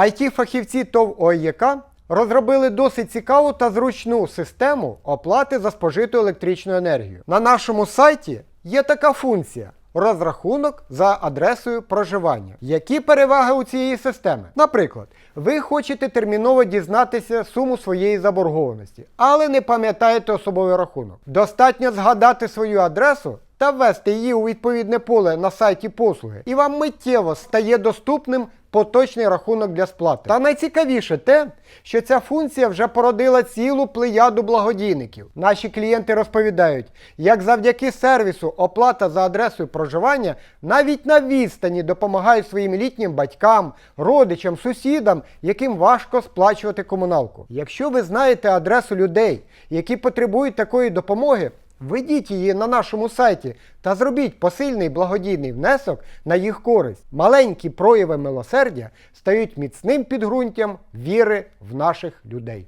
IT-фахівці ТОВ ОЄК розробили досить цікаву та зручну систему оплати за спожиту електричну енергію. На нашому сайті є така функція. Розрахунок за адресою проживання. Які переваги у цієї системи? Наприклад, ви хочете терміново дізнатися суму своєї заборгованості, але не пам'ятаєте особовий рахунок. Достатньо згадати свою адресу та ввести її у відповідне поле на сайті послуги, і вам миттєво стає доступним поточний рахунок для сплати. Та найцікавіше те, що ця функція вже породила цілу плеяду благодійників. Наші клієнти розповідають, як завдяки сервісу оплата за адресою проживання навіть на відстані допомагають своїм літнім батькам, родичам, сусідам, яким важко сплачувати комуналку. Якщо ви знаєте адресу людей, які потребують такої допомоги, Введіть її на нашому сайті та зробіть посильний благодійний внесок на їх користь. Маленькі прояви милосердя стають міцним підґрунтям віри в наших людей.